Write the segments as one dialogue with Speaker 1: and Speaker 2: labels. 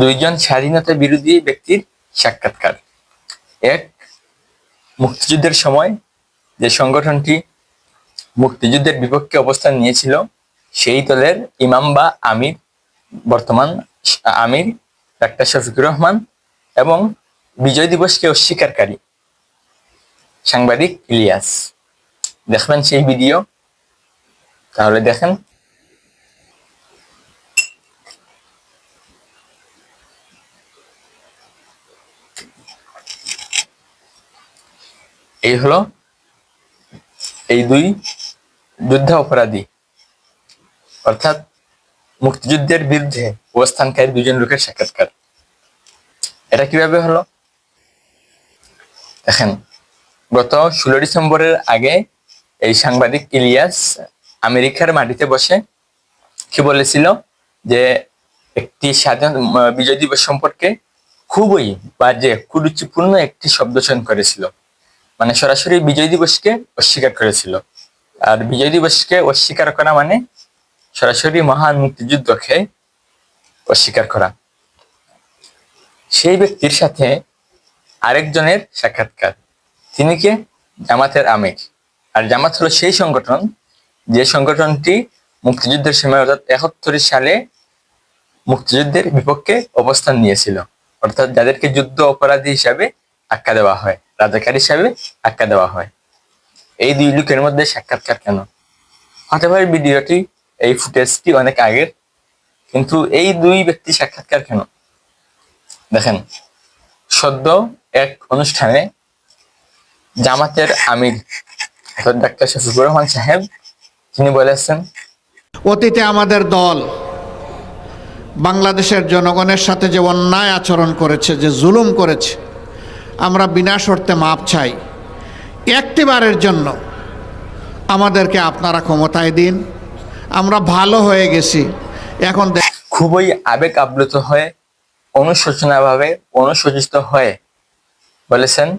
Speaker 1: দুইজন স্বাধীনতা বিরোধী ব্যক্তির সাক্ষাৎকার। এক, মুক্তিযুদ্ধের সময় যে সংগঠনটি মুক্তিযুদ্ধের বিপক্ষে অবস্থান নিয়েছিল, সেই দলের ইমাম বা আমির, বর্তমান আমির ডাক্তার শফিকুর রহমান এবং বিজয় দিবসকে অস্বীকারী সাংবাদিক ইলিয়াস। দেখবেন সেই ভিডিও। তাহলে দেখেন এই হলো এই দুই যুদ্ধ অপরাধী অর্থাৎ মুক্তিযুদ্ধের বিরুদ্ধে অবস্থানকারী দুজন লোকের সাক্ষাৎকার। এটা কীভাবে হলো? দেখেন, গত ষোলো ডিসেম্বরের আগে এই সাংবাদিক ইলিয়াস আমেরিকার মাটিতে বসে কি বলেছিল যে একটি স্বাধীন বিজয় দিবস সম্পর্কে খুবই বাজে, কুরুচিপূর্ণ একটি শব্দ চয়ন করেছিল। মানে সরাসরি বিজয় দিবসকে অস্বীকার করেছিল। আর বিজয় দিবসকে অস্বীকার করা মানে সরাসরি মহান মুক্তিযুদ্ধকে অস্বীকার করা। সেই ব্যক্তির সাথে আরেকজনের সাক্ষাৎকার। তিনি কে? জামাতের আমির। আর জামাত হলো সেই সংগঠন, যে সংগঠনটি মুক্তিযুদ্ধের সময় অর্থাৎ একাত্তর সালে মুক্তিযুদ্ধের বিপক্ষে অবস্থান নিয়েছিল। অর্থাৎ যাদেরকে যুদ্ধ অপরাধী হিসাবে আখ্যা দেওয়া হয়। রাজাকার হিসাবে আখ্যা দেওয়া হয়। এই দুই লোকের মধ্যে সাক্ষাৎকার কেন? হতে পারে ভিডিওটি এই ফুটেজটি অনেক আগের, কিন্তু এই দুই ব্যক্তি সাক্ষাৎকার কেন? দেখেন, সদ্য এক অনুষ্ঠানে জামাতের আমির ডাক্তার শফিকুর রহমান সাহেব, তিনি বলেছেন,
Speaker 2: অতীতে আমাদের দল বাংলাদেশের জনগণের সাথে যে অন্যায় আচরণ করেছে, যে জুলুম করেছে আমরা বিনা শর্তে মাপ চাই। একটিবারের জন্য আমাদেরকে আপনারা ক্ষমতায় দিন। আমরা ভালো হয়ে গেছি। এখন
Speaker 1: খুবই আবেগ আপ্লুত হয়ে, অনুশোচনাভাবে অনুশোচিত হয়ে বলেছেন,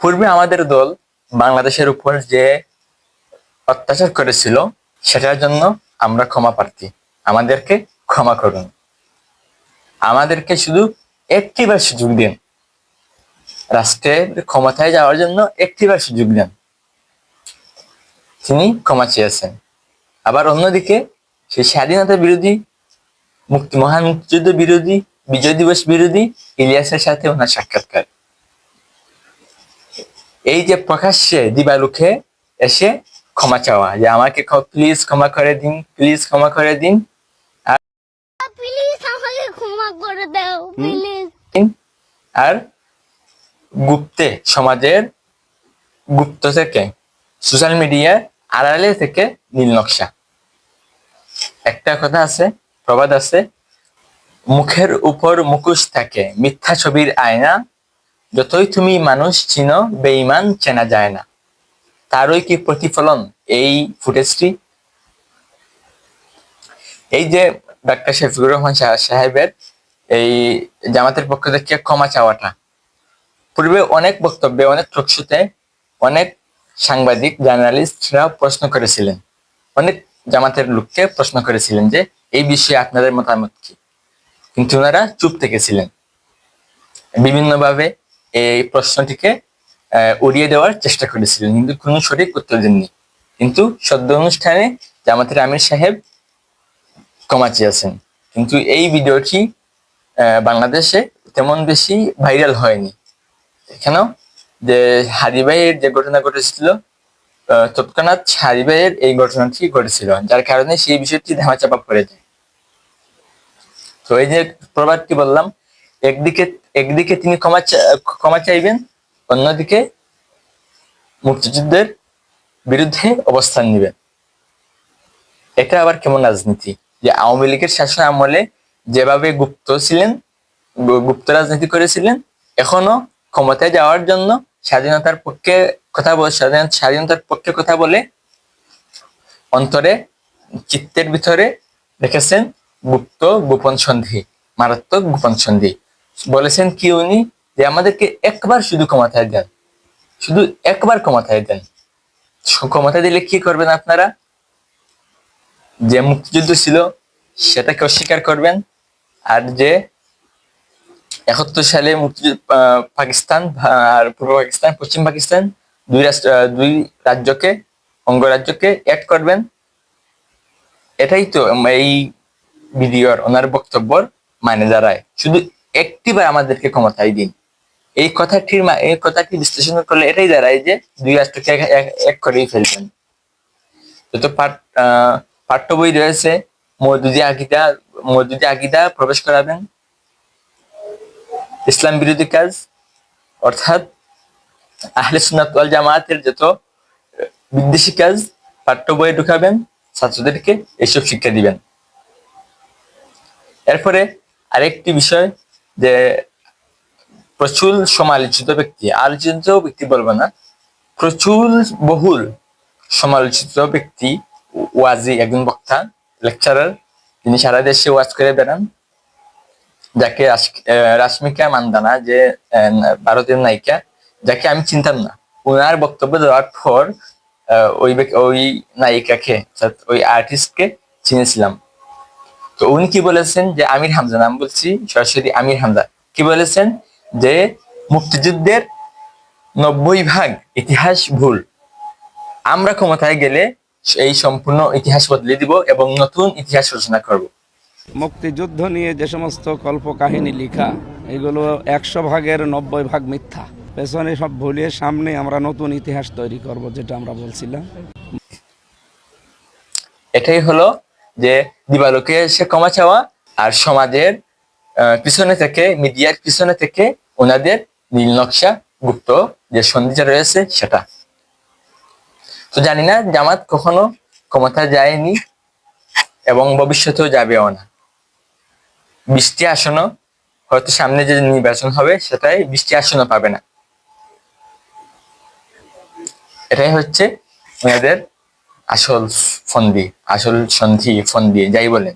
Speaker 1: পূর্বে আমাদের দল বাংলাদেশের উপর যে অত্যাচার করেছিল, সেটার জন্য আমরা ক্ষমা প্রার্থী। আমাদেরকে ক্ষমা করুন। আমাদেরকে শুধু একটিবার সুযোগ দিন। রাষ্ট্রের ক্ষমতায় যাওয়ার জন্য একটিবার সুযোগ দেন। তিনি ক্ষমা চেয়েছেন। আবার অন্যদিকে সেই স্বাধীনতা বিরোধী মুক্তি মহান মুক্তিযুদ্ধ বিরোধী বিজয় দিবস বিরোধী ইলিয়াসের সাথে ওনার সাক্ষাৎকার। এই যে প্রকাশ্যে দিবালুকে এসে ক্ষমা চাওয়া যে আমাকে প্লিজ ক্ষমা করে দিন প্লিজ ক্ষমা করে দিন। আর গুপ্তে সমাজের গুপ্ত থেকে সোশ্যাল মিডিয়ার আড়ালে থেকে নীল নকশা। একটা কথা আছে, প্রবাদ আছে, মুখের উপর মুখোশ থাকে, মিথ্যা ছবির আয়না, যতই তুমি মানুষ চিনো, বেঈমান চেনা যায় না। তারই কি প্রতিফলন এই ফুটেজটি? এই যে ডাক্তার শফিকুর রহমান সাহেবের এই জামাতের পক্ষ থেকে ক্ষমা চাওয়াটা পূর্বে অনেক বক্তব্যে, অনেক টকশোতে অনেক সাংবাদিক, জার্নালিস্টরা প্রশ্ন করেছিলেন। অনেক জামাতের লোককে প্রশ্ন করেছিলেন যে, এই বিষয়ে আপনাদের মতামত কি? কিন্তু ওনারা চুপ থেকেছিলেন। বিভিন্নভাবে এই প্রশ্নটিকে উড়িয়ে দেওয়ার চেষ্টা করেছিলেন। কিন্তু কোনো সঠিক উত্তর দেননি। কিন্তু সদ্য অনুষ্ঠানে জামাতের আমির সাহেব ক্ষমা চেয়েছেন। কিন্তু এই ভিডিওটি বাংলাদেশে তেমন বেশি ভাইরাল হয়নি। এখানেও যে হাদি ভাইয়ের যে ঘটনা ঘটেছিল তৎক্ষণাৎ হাদি ভাইয়ের এই ঘটনাটি ঘটেছিল, যার কারণে সেই বিষয়টি ধামাচাপা পড়ে যায়। তো এই যে প্রবাদটি বললাম, একদিকে একদিকে তিনি ক্ষমা ক্ষমা চাইবেন, অন্যদিকে মুক্তিযুদ্ধের বিরুদ্ধে অবস্থান নেবেন। এটা আবার কেমন রাজনীতি? যে আওয়ামী লীগের শাসন আমলে যেভাবে গুপ্ত ছিলেন গুপ্ত রাজনীতি করেছিলেন, এখনও ক্ষমতায় যাওয়ার জন্য স্বাধীনতার পক্ষে কথা বলে, স্বাধীন স্বাধীনতার পক্ষে কথা বলে অন্তরে চিত্তের ভিতরে রেখেছেন গুপ্ত গোপন সন্ধি, মারাত্মক গোপন সন্ধি। বলেছেন কি উনি? যে আমাদেরকে একবার শুধু ক্ষমতায় দেন, শুধু একবার ক্ষমতায় দেন। ক্ষমতা দিলে কি করবেন আপনারা? যে মুক্তিযুদ্ধ ছিল, সেটাকে অস্বীকার করবেন। আর যে একাত্তর সালে আহ, পাকিস্তান আর পূর্ব পাকিস্তান পশ্চিম পাকিস্তান দুই রাষ্ট্র দুই রাজ্যকে অঙ্গরাজ্যকে অ্যাড করবেন। এটাই তো এই ভিডিওর ওনার বক্তব্যর মানে দাঁড়ায় শুধু একটিবার আমাদেরকে ক্ষমতায় দিন। এই কথাটির এই কথাটি বিশ্লেষণ করলে এটাই দাঁড়ায় যে দুই রাষ্ট্রকে এক- করেই ফেলবেন। যত পাঠ্য বই রয়েছে মৌদুদি আকিদা মৌদুদি আকিদা প্রবেশ করাবেন। ইসলাম বিরোধী কাজ, অর্থাৎ আহলে সুন্নাত ওয়াল জামায়াতের যত বিদ্বেষী কাজ, পাঠ্য বইয়ে ঢুকাবেন, ছাত্রদেরকে এইসব শিক্ষা দিবেন। এরপরে আরেকটি বিষয় যে প্রচুর সমালোচিত ব্যক্তি, আলোচিত ব্যক্তি বলব না, প্রচুর বহুল সমালোচিত ব্যক্তি, ওয়াজি একজন বক্তা লেকচারার তিনি সারা দেশে ওয়াজ করে বেড়ান। যাকে রাশ্মিকা মান্দানা, যে ভারতের নায়িকা, যাকে আমি চিনতাম না। ওনার বক্তব্য দেওয়ার পর ওই ওই নায়িকাকে ওই আর্টিস্টকে চিনেছিলাম। তো উনি কি বলেছেন যে, আমির হামজা, নাম বলছি, সরাসরি আমির হামজা। কি বলেছেন যে, মুক্তিযুদ্ধের নব্বই ভাগ ইতিহাস ভুল। আমরা ক্ষমতায় গেলে এই সম্পূর্ণ ইতিহাস বদলে দিব এবং নতুন ইতিহাস রচনা করব।
Speaker 3: মুক্তিযুদ্ধ নিয়ে যে সমস্ত কল্পকাহিনী লেখা, এগুলো একশো ভাগের নব্বই ভাগ মিথ্যা। পেছনে সব ভুলিয়ে সামনে আমরা নতুন ইতিহাস তৈরি করব, যেটা আমরা বলছিলাম।
Speaker 1: এটাই হলো যে দিবালোকে এসে ক্ষমা চাওয়া আর সমাজের পিছনে থেকে, মিডিয়ার পিছনে থেকে ওনাদের নীল নকশা গুপ্ত যে সন্ধিটা রয়েছে সেটা। তো জানি না, জামাত কখনো ক্ষমতা যায়নি এবং ভবিষ্যতেও যাবেও না। বৃষ্টি আসনও হয়তো সামনে যে নির্বাচন হবে সেটাই বৃষ্টি আসনও পাবে না। এটাই হচ্ছে ওনাদের আসল ফন্দি, আসল সন্ধি, ফন্দি, যাই বলেন।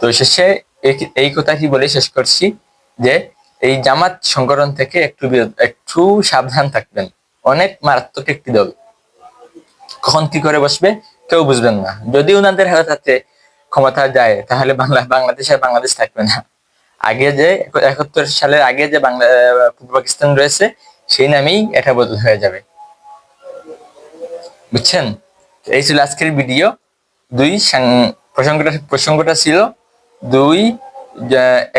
Speaker 1: তো শেষে এই- কথাটি বলে শেষ করছি যে এই জামাত সংগঠন থেকে একটু একটু সাবধান থাকবেন। অনেক মারাত্মক একটি দল। কখন কি করে বসবে কেউ বুঝবেন না। যদি ওনাদের হাতে ক্ষমতা যায়, তাহলে বাংলা, বাংলাদেশ আর বাংলাদেশ থাকবে না। আগে যে একাত্তর সালের আগে যে বাংলা পূর্ব পাকিস্তান রয়েছে, সেই নামেই এটা বদল হয়ে যাবে। বুঝছেন? এই ছিল আজকের ভিডিও। দুই প্রসঙ্গটা প্রসঙ্গটা ছিল দুই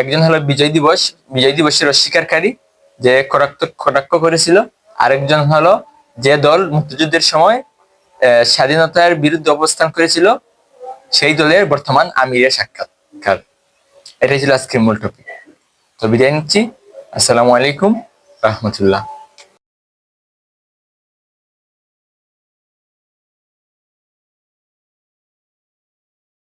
Speaker 1: একজন হলো বিজয় দিবস, বিজয় দিবসের অস্বীকারী যে কটাক্ষ কটাক্ষ করেছিল। আরেকজন হলো যে দল মুক্তিযুদ্ধের সময় স্বাধীনতার বিরুদ্ধে অবস্থান করেছিল। সেই দলের বর্তমান আমিরের সাক্ষাৎকার এটাই ছিল আজকের মূল টপিক তো বিদায় নিচ্ছি। আসসালামু আলাইকুম, রহমতুল্লাহ।